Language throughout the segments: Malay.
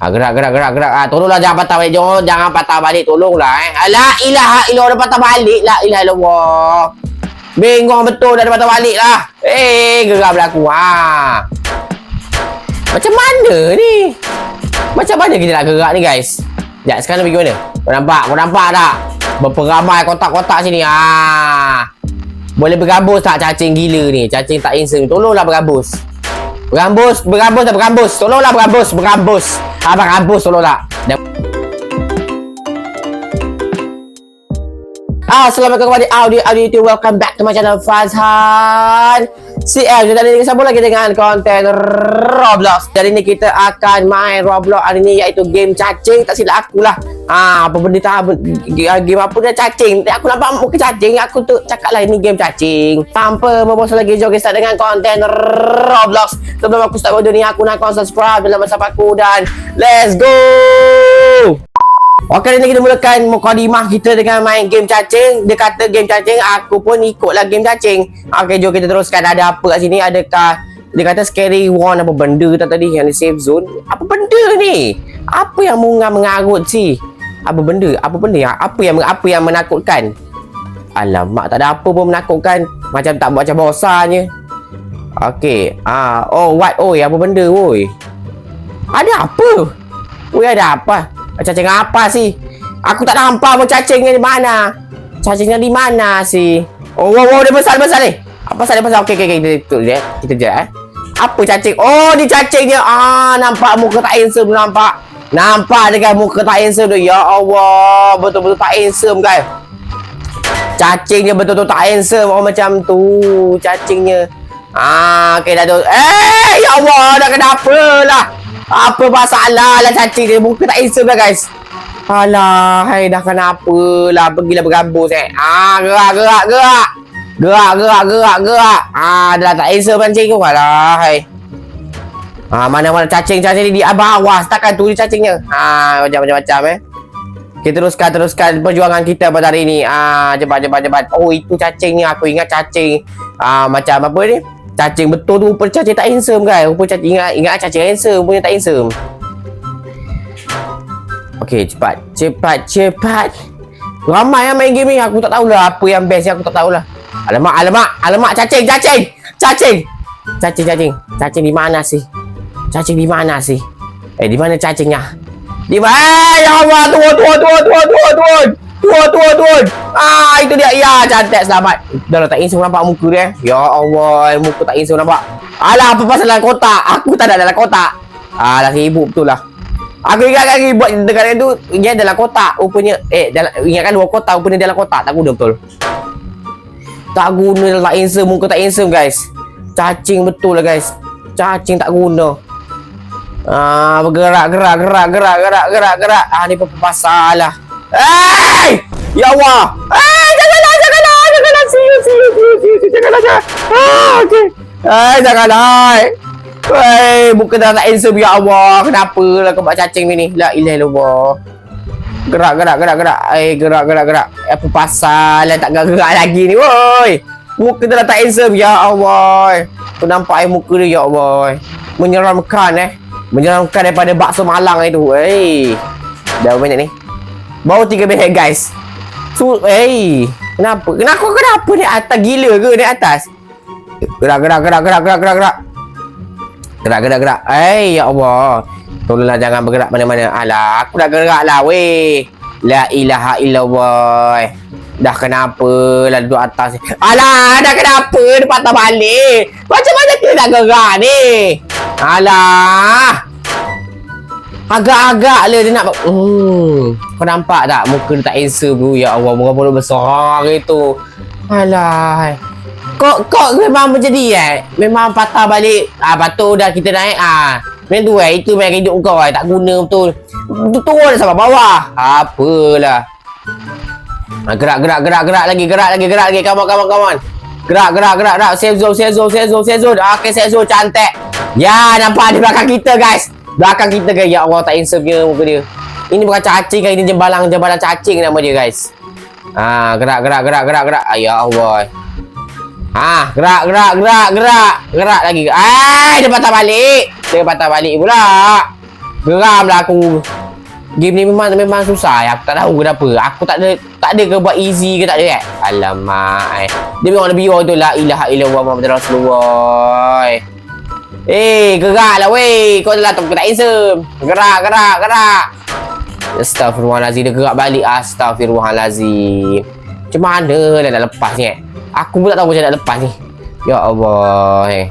Ah, gerak, gerak, gerak, gerak. Ah, tolonglah jangan patah balik. Jangan, jangan patah balik. Tolonglah eh. Ah, La ilaha illallah dah patah balik. La ilaha illallah. Bengong betul dah patah balik lah. Eh, gerak berlaku. Ha. Macam mana ni? Macam mana kita nak gerak ni guys? Sekejap, sekarang pergi mana? Kau nampak? Kau nampak tak? Berperamai kotak-kotak sini. Ah. Boleh bergabus tak cacing gila ni? Cacing tak insert. Tolonglah bergabus. Berambus, berambus dah berambus. Tolonglah berambus, berambus. Ah, berambus tolonglah. Dah. Ah, selamat kembali audio audio YouTube. Welcome back to my channel Fazhan. CL Jadi hari ni sambung lagi dengan konten Roblox Jadi ni kita akan main Roblox hari ni iaitu game cacing Tak silap aku ha, Apa benda tak Game apa dia cacing Aku nampak muka cacing Aku tu cakap lah ini game cacing Tanpa membosan lagi Jom kita start dengan konten Roblox Sebelum aku start video ni Aku nak kau subscribe dalam masa aku Dan let's go Okey, hari ni kita mulakan mukadimah kita dengan main game cacing. Dia kata game cacing, aku pun ikutlah game cacing. Okey, jom kita teruskan. Ada apa kat sini? Adakah dia kata scary one apa benda tadi yang di safe zone? Apa benda ni? Apa yang mengar mengarut si? Apa benda? Apa benda yang apa yang apa yang menakutkan? Alamak, tak ada apa pun menakutkan. Macam tak buat macam bosannya. Okey. Ah, oh what oi, apa benda oi? Ada apa? Oi, ada apa? Cacing apa sih? Aku tak nampak pun cacingnya di mana. Cacingnya di mana sih? Oh, wow, wow, dia besar besar ni. Apa pasal dia besar? Okey, okey, okey. Kita tu je. Kita je eh. Apa cacing? Oh, ni cacingnya. Ah, nampak muka tak handsome nampak. Nampak dengan muka tak handsome tu. Ya Allah, betul-betul tak handsome guys. Cacingnya betul-betul tak handsome. Oh, macam tu cacingnya. Ah, okey dah tu. Eh, ya Allah, dah kenapa lah? Apa masalah lah cacing dia Muka tak handsome lah guys Alah Hai dah kenapa lah Pergilah bergambus eh Ah gerak gerak gerak Gerak gerak gerak gerak Ah dah tak handsome cacing tu Alah hai Ah mana-mana cacing-cacing di bawah Setakat tu cacingnya Ah macam-macam eh kita teruskan teruskan perjuangan kita pada hari ini. Ah cepat cepat cepat. Oh itu cacingnya aku ingat cacing. Ah macam apa ni? Cacing betul tu Rupa cacing tak handsome kan Rupa cacing ingat Ingat cacing handsome Punya tak handsome Okay cepat Cepat cepat Ramai yang main game ni Aku tak tahulah Apa yang best Aku tak tahulah Alamak alamak Alamak cacing cacing Cacing Cacing cacing Cacing di mana sih Cacing di mana sih? Eh di mana cacingnya Di mana Eh ya Allah Turun turun turun turun turun turun Turun turun turun Ah itu dia. Ya cantik selamat. Dah tak insur nampak muka dia. Ya Allah Muka tak insur nampak. Alah apa pasal dalam kotak? Aku tak ada dalam kotak. Alah sibuk betul lah. Aku ingat lagi buat dekat tu Dia dalam kotak Rupanya Eh dalam, ingatkan dua kotak Rupanya dalam kotak. Tak guna betul. Tak guna tak insur Muka tak insur guys. Cacing betul lah guys. Cacing tak guna Ah, bergerak, gerak, gerak, gerak, gerak, gerak, gerak. Ah, ni apa pasal lah. Hey! Ya Allah! Hey, janganlah, janganlah, janganlah, siu, siu, siu, siu, siu, janganlah, jangan. Ah, okey. Hey, janganlah. Hey, muka dah tak handsome, ya Allah. Kenapa lah kau buat cacing ni? La ilaha illallah. Gerak, gerak, gerak, gerak. Eh, gerak, gerak, gerak. Apa pasal lah tak gerak lagi ni, woi? Muka dah tak handsome, ya Allah. Kau nampak air muka dia, ya Allah. Menyeramkan, eh. Menyeramkan daripada bakso malang itu. Hey. Dah minit ni? Baru 3 minit guys. So, hey. Kenapa? Kenapa kenapa ni atas gila ke ni atas? Gerak gerak gerak gerak gerak gerak gerak. Gerak gerak gerak. Hey ya Allah. Tolonglah jangan bergerak mana-mana. Alah, aku dah gerak lah weh. La ilaha illallah. Dah kenapa lah duduk atas ni? Alah, dah kenapa dia patah balik? Macam mana kita nak gerak ni? Alah. Agak-agak lah dia nak Hmm. Kau nampak tak Muka dia tak handsome tu Ya Allah Muka mulut besar gitu Alah. Kok kok memang ni eh? Memang patah balik. Ah patut dah kita naik ah. Memang tu eh? Itu memang hidup kau eh? Tak guna betul. Tu turun sampai bawah. Apalah ah, Gerak gerak gerak gerak lagi Gerak lagi gerak lagi. Come on come on come on. Gerak gerak gerak gerak. Safe zone safe zone safe zone safe zone. Ah, Okay safe zone cantik. Ya nampak di belakang kita guys. Belakang kita guys. Ya Allah tak handsome dia muka dia. Ini bukan cacing kan? Ini jembalang Jembalang cacing nama dia guys. Ha gerak gerak gerak gerak gerak. Ya Allah. Ha gerak gerak gerak gerak. Gerak lagi. Ai dia patah balik. Dia patah balik pula. Geram lah aku. Game ni memang memang susah. Aku tak tahu kenapa. Aku tak ada tak ada ke buat easy ke tak ada eh. Alamak. Eh. Dia memang lebih orang tu la ilaha illallah Muhammad Rasulullah. Eh, gerak lah weh. Kau dah tak tak handsome. Gerak, gerak, gerak. Astaghfirullahalazim dia gerak balik. Astaghfirullahalazim. Macam mana lah nak lepas ni eh? Aku pun tak tahu macam nak lepas ni. Ya Allah. Eh.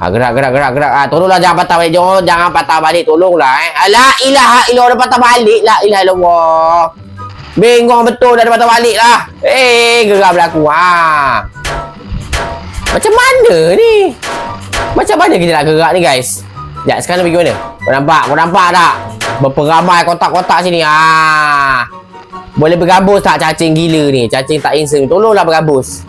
Ha, gerak, gerak, gerak, gerak. Ha, tolonglah jangan patah balik. Jangan, jangan patah balik. Tolonglah eh. La ilaha illallah dah patah balik. La ilaha illallah. Bengong betul dah patah balik lah. Eh, gerak berlaku. Ha. Macam mana ni? Macam mana kita nak gerak ni guys? Sekejap, sekarang pergi mana? Kau nampak? Kau nampak tak? Berapa ramai kotak-kotak sini? Ha. Boleh bergambus tak cacing gila ni? Cacing tak insert. Tolonglah bergambus.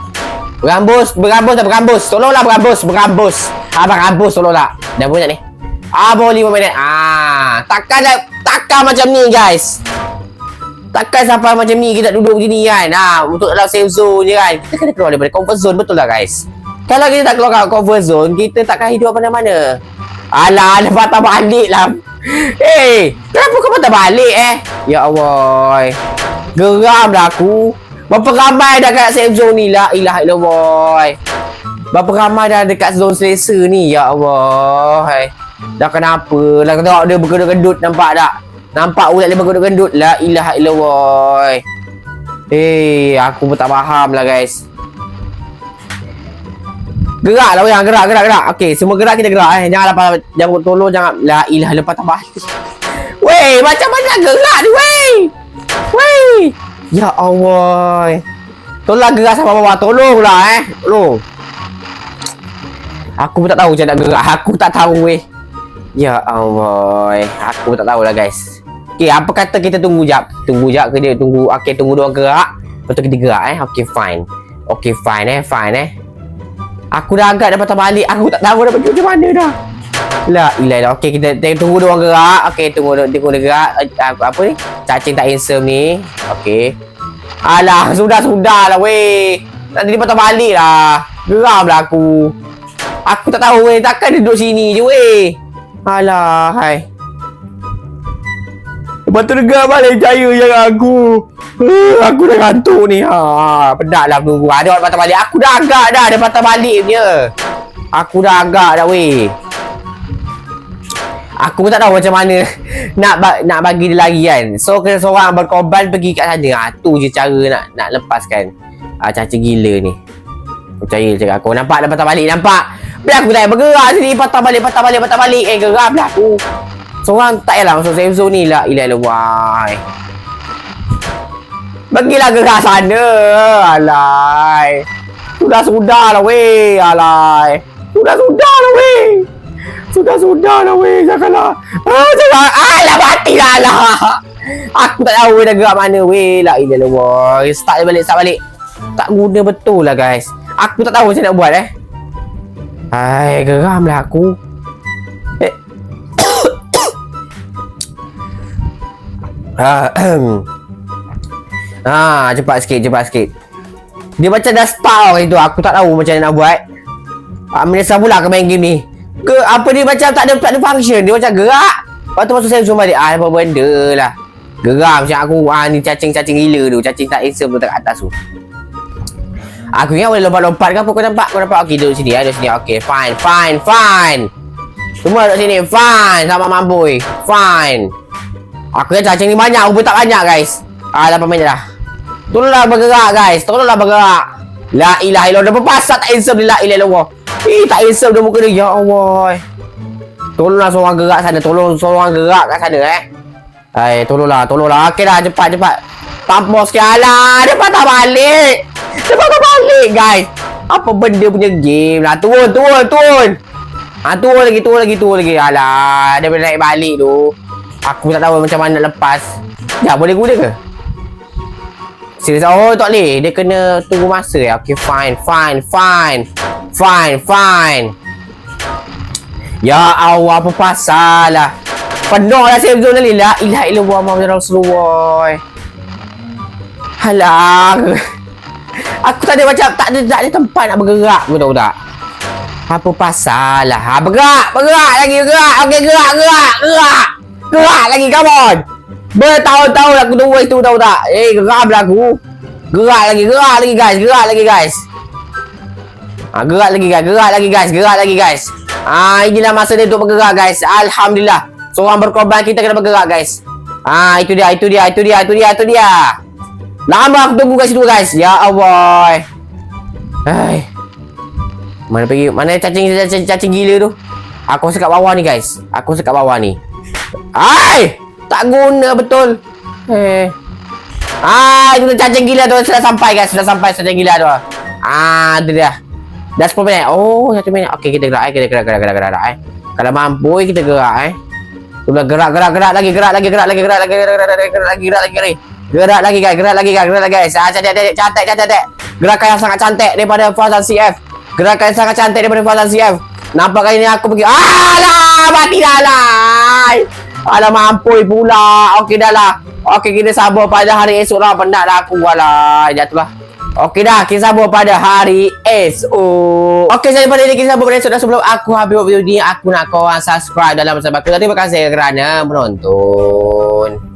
Berambus, berambus dah. Tolonglah berambus, berambus. Ah, berambus tolonglah. Dah banyak ni. Ah, boleh 5 minit. Ah, takkan dah, takkan macam ni guys. Takkan sampai macam ni kita duduk sini kan. Ha, untuk dalam safe zone je kan. Kita kena keluar daripada comfort zone betul lah guys. Kalau kita tak keluar kat comfort zone, kita takkan hidup mana-mana. Alah, ada patah balik lah. Eh, kenapa kau patah balik eh? Ya Allah. Geram dah aku. Berapa ramai dah kat safe zone ni? La ilaha illallah. Berapa ramai dah dekat zone selesa ni? Ya Allah. Dah kenapa? Dah tengok dia berkedut-kedut nampak tak? Nampak ulat dia berkedut-kedut? La ilaha illallah. Eh, aku pun tak faham lah guys. Gerak lah yang gerak, gerak, gerak. Okey, semua gerak kita gerak eh. Jangan lepas, jangan tolong, jangan. La ilaha lepas tak balik. Weh, macam mana gerak ni, weh? Weh. Ya Allah. Tolonglah gerak sampai bawah. Tolonglah eh. Tolong. Aku pun tak tahu macam nak gerak. Aku tak tahu weh. Ya Allah. Aku pun tak tahulah guys. Okey, apa kata kita tunggu jap? Tunggu jap ke dia tunggu. Okey, tunggu dia gerak. Lepas tu kita gerak eh. Okey, fine. Okey, fine eh. Fine eh. Aku dah agak dah patah balik. Aku tak tahu dah macam mana dah. La ilah ilah. Okey, kita, tunggu dia gerak. Okey, tunggu dia tunggu dia gerak. Uh, apa ni? Cacing tak handsome ni. Okey. Alah, sudah sudah lah weh. Nanti dia patah balik lah. Geram lah aku. Aku tak tahu weh. Takkan dia duduk sini je weh. Alah, hai. Lepas tu geram balik jaya jangan aku. Uh, aku dah ngantuk ni. Ha, penat lah menunggu. Ada orang patah balik. Aku dah agak dah. Dia patah balik punya. Aku dah agak dah weh. Aku pun tak tahu macam mana nak ba- nak bagi dia lari kan. So kena seorang berkorban pergi kat sana. Ha, tu je cara nak nak lepaskan ha, cacing gila ni. Percaya cakap aku. Nampak dah patah balik. Nampak? Biar aku tak bergerak sini. Patah balik, patah balik, patah balik. Eh, geram lah aku. Seorang tak payahlah masuk safe zone ni lah. Ilah ilah Bagilah gerak sana. Alai. Sudah-sudah lah weh. Alai. Sudah-sudah lah weh. Sudah-sudah lah weh. Janganlah. Ah, jangan. Alah, matilah lah. Aku tak tahu dah gerak mana weh. La ilah ilah Start balik, start balik. Tak guna betul lah guys. Aku tak tahu macam nak buat eh. Hai, geram lah aku. Eh. Ah, ah, cepat sikit, cepat sikit. Dia macam dah orang itu. Aku tak tahu macam mana nak buat. Ah, menyesal pula ke main game ni. Ke apa dia macam tak ada tak ada function. Dia macam gerak. Lepas tu masuk saya zoom balik. Ah, apa benda lah. Geram macam aku. Ah, ni cacing-cacing gila tu. Cacing tak insert tu dekat atas tu. Aku ingat boleh lompat-lompat ke apa kau nampak? Kau nampak? Okey, duduk sini. Ya, duduk sini. Okey, fine, fine, fine. Semua duduk sini. Fine. Sama mamboy. Fine. Aku yang cacing ni banyak. Pun tak banyak, guys. Ah, 8 minit dah. Tolonglah bergerak, guys. Tolonglah bergerak. La ilaha illallah. Dah berpasal tak insert ni. La ilaha illallah. Eh, tak insert dah muka dia. Ya Allah. Tolonglah seorang gerak sana. Tolong seorang gerak kat sana, eh. Hai, tolonglah, tolonglah. Okey dah, cepat, cepat. Tampos sikit. Alah, dia patah balik. Dia patah balik, guys. Apa benda punya game lah. Turun, turun, turun. Ha, turun lagi, turun lagi, turun lagi. Alah, dia boleh naik balik tu. Aku tak tahu macam mana nak lepas. Ya, boleh guna ke? Serius, oh tak boleh. Dia kena tunggu masa ya. Okay, fine, fine, fine. Fine, fine. Ya Allah, apa pasal lah. Penuh lah save zone ni. La ilaha illallah Muhammad Rasulullah. Halah. Aku tak ada macam tak ada tak ada tempat nak bergerak tak? Apa pasal lah? Ha, bergerak, bergerak lagi, bergerak. Okey, gerak, gerak, gerak. Gerak lagi, come on. Bertahun-tahun aku tunggu itu tahu tak? Eh, geram lah aku. Gerak lagi, gerak lagi guys, gerak lagi guys. Ha, gerak lagi guys, gerak lagi guys, gerak lagi guys. Ah, inilah masa dia untuk bergerak guys. Alhamdulillah. Seorang berkorban kita kena bergerak guys. Ah, itu dia, itu dia, itu dia, itu dia, itu dia. Lama aku tunggu kat situ guys. Ya Allah. Hai. Mana pergi? Mana cacing cacing, cacing gila tu? Aku rasa kat bawah ni guys. Aku rasa kat bawah ni. Hai! Tak guna betul. Eh. Ah, itu cacing gila tu sudah sampai guys. Sudah sampai cacing gila tu. Ah, dia. Dah 10 minit. Oh, 1 minit. Okey, kita gerak eh. Kita gerak, gerak, gerak, gerak, gerak eh. Kalau mampu eh, kita gerak eh. Sudah gerak, gerak, gerak lagi, gerak lagi, gerak lagi, gerak lagi, gerak lagi, gerak lagi, gerak lagi, gerak lagi. Gerak lagi guys, gerak lagi guys, gerak lagi guys. Ah, cantik, cantik, cantik, cantik, cantik. Gerakan yang sangat cantik daripada Fazal CF. Gerakan yang sangat cantik daripada Fazal CF. Nampak kali ni aku pergi. Alah, mati dah lah. Alah, mampui pula. Okey dah lah. Okey, kita sabar pada hari esok lah. Penat lah aku. Alah, jatuh lah. Okey dah, kita sabar pada hari esok. Okey, saya pada ini kita sabar pada esok. Dan sebelum aku habis buat video ni, aku nak korang subscribe dalam bersama aku. Terima kasih kerana menonton.